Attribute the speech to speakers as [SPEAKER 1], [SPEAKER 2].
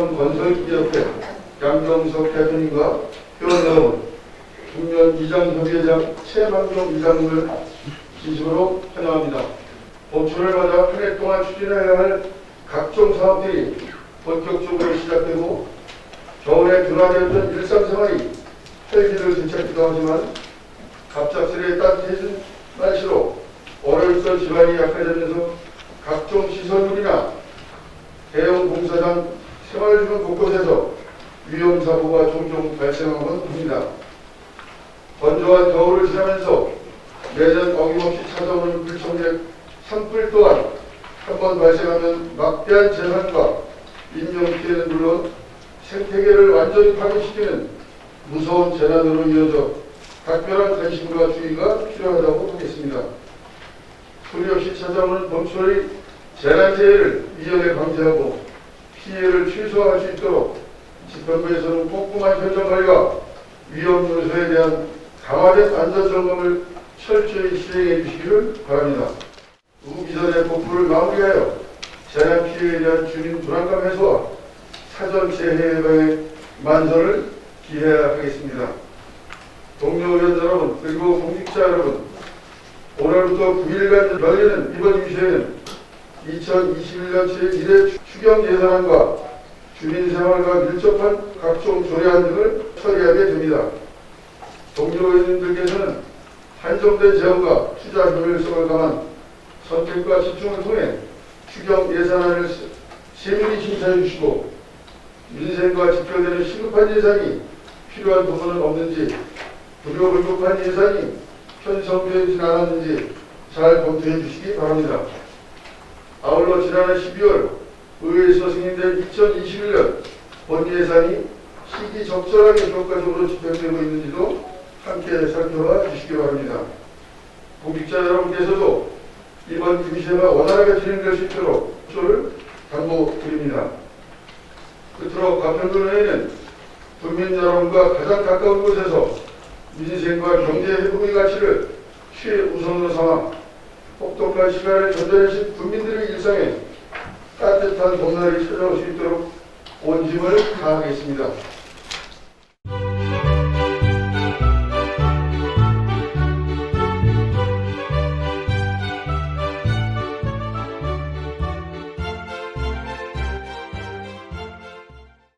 [SPEAKER 1] 양평 건설기업회 양경석 대표님과 회원여러분 중년 이장 협의회장 최만경 이장님을 진심으로 환영합니다. 봄철을 맞아 한 해 동안 추진해야 할 각종 사업들이 본격적으로 시작되고 겨울에 둔화되었던 일상생활이 헬기를 되찾기도 하지만 갑작스레 따뜻해진 날씨로 월요일설 집안이 약해지면서 각종 시설물이나 대형 공사장 생활 주변 곳곳에서 위험 사고가 종종 발생하곤 합니다. 건조한 겨울을 지나면서 매년 어김없이 찾아오는 불청객 산불 또한 한 번 발생하면 막대한 재산과 인명피해는 물론 생태계를 완전히 파괴시키는 무서운 재난으로 이어져 각별한 관심과 주의가 필요하다고 하겠습니다. 소리 없이 찾아오는 봄철의 재난재해를 미연에 방지하고 피해를 최소화할 수 있도록 집행부에서는 꼼꼼한 현장 관리와 위험 요소에 대한 강화된 안전점검을 철저히 시행해 주시기를 바랍니다. 우기전의 복구를 마무리하여 재난 피해에 대한 주민 불안감 해소와 사전 재해 예방에 만전을 기해야 하겠습니다. 동료 의원 여러분 그리고 공직자 여러분 오늘부터 9일간 열리는 이번 임시회는 2021년 제1회 추경 예산안과 주민생활과 밀접한 각종 조례안 등을 처리하게 됩니다. 동료 의원님들께서는 한정된 재원과 투자 효율성을 감안 선택과 집중을 통해 추경 예산안을 세- 세밀히 심사해 주시고 민생과 직결되는 시급한 예산이 필요한 부분은 없는지 불효불급한 예산이 편성되지 않았는지 잘 검토해 주시기 바랍니다. 아울러 지난해 12월 의회에서 승인된 2021년 본 예산이 시기 적절하게 효과적으로 집행되고 있는지도 함께 살펴봐 주시기 바랍니다. 공직자 여러분께서도 이번 김시회가 원활하게 진행될 수 있도록 조를 당부드립니다. 끝으로 가평군의회는 국민 여러분과 가장 가까운 곳에서 민생과 경제 회복의 가치를 최우선으로 삼아 혹독한 시간을 견뎌내신 국민들의 일상에 따뜻한 봄날이 찾아올 수 있도록 온 힘을 다하겠습니다.